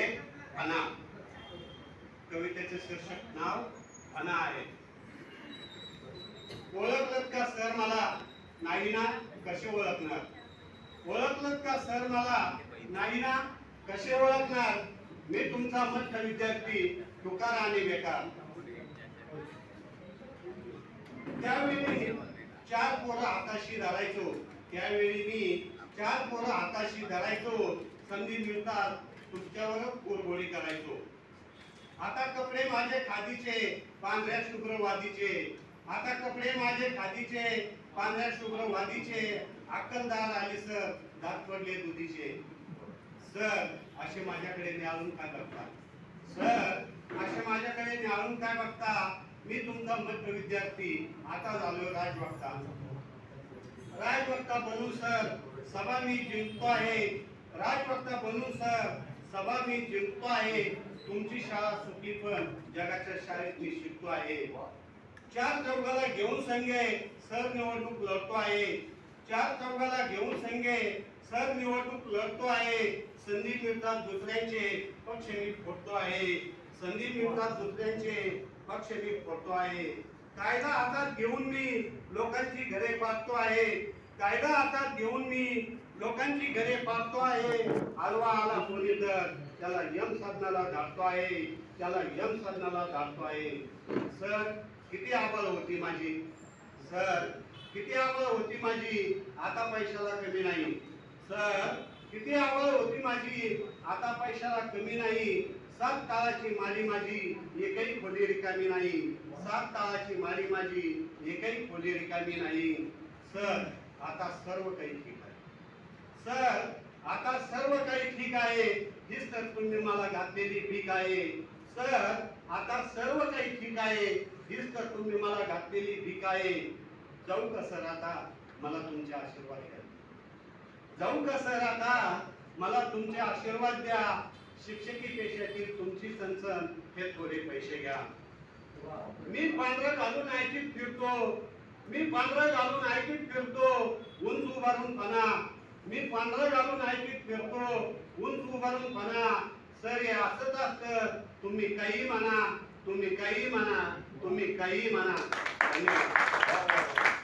आहे फना कवितेचे शीर्षक नाव फना आहे. ओळखलं का सर मला? नाही ना कसे ओळखणार? ओळखलं का सर मला? नाही ना कसे ओळखणार? मी तुमचा मठ विद्यार्थी तुकार आणि बेकार. त्यावेळी चार पोरं हाताशी धरायचो. त्यावेळी मी चार पोरं हाताशी धरायचो. संधी मिळतात तुमच्यावर गोरगोळी करायचो. आता कपडे माझे खादीचे पांढऱ्या शुभ्रवादीचे. आता कपडे माझे खादीचे पांढऱ्या शुभ्रवादीचे. अक्कलदार आले सर. दात पडले दुधीचे. सर असे माझ्याकडे न्याळून काय बघता? सर असे माझ्याकडे न्याळून काय बघता? मी तुमचा मध्य विद्यार्थी. आता झालो राजवक्ता. राजवक्ता बनू सर. सभा मी जिंकतो आहे. राजवक्ता बनू सर. सभा मी जिंकतो आहे तुमची शाळा सुटली पण जगाच्या शाळेत मी शिकतो आहे. चार चौघाला घेऊन संघे सर निवडणूक लढतो आहे. चार चौघाला घेऊन संघे सर निवडणूक लढतो आहे. संधी मिळतात दुसऱ्यांचे पक्ष मी फोडतो आहे. संधी मिळतात दुसऱ्यांचे पक्ष मी फोडतो आहे. कायदा हातात घेऊन मी लोकांची घरे पाहतो आहे. कायदा हातात घेऊन मी लोकांची घरे पाहतो आहे. हलवा आला कोणी तर त्याला यम साधनाला धाडतो आहे. त्याला यम साधनाला धाडतो आहे. सर किती आबळ होती माझी? सर किती आबळ होती माझी? आता पैशाला कमी नाही. सर किती आवड होती माझी? आता पैशाला कमी नाही. सात ताळाची माली माझी एकही खोली रिकामी नाही. सात ताळाची माली माझी एकही खोली रिकामी नाही. सर सर्व काही ठीक आहे. सर आता सर्व काही ठीक आहे. हीच तर मला घातलेली पीक आहे. सर आता सर्व काही ठीक आहे. हीच तर मला घातलेली पीक आहे. जाऊ का सर आता मला तुमचे आशीर्वाद द्या. जाऊ का सर आता मला तुमचे आशीर्वाद द्या. शिक्षकी पेशातील तुमची सनसन हे थोडे पैसे घ्या. मी पांढरं घालून ऐकीत फिरतो. मी पांढरं घालून ऐकीत फिरतो. उंच उभारून पणा मी पांढरं घालून ऐकीत फिरतो. उंच उभारून पणा सर हे असंच असतं. तुम्ही काही म्हणा. तुम्ही काही म्हणा. तुम्ही काही म्हणा. धन्यवाद.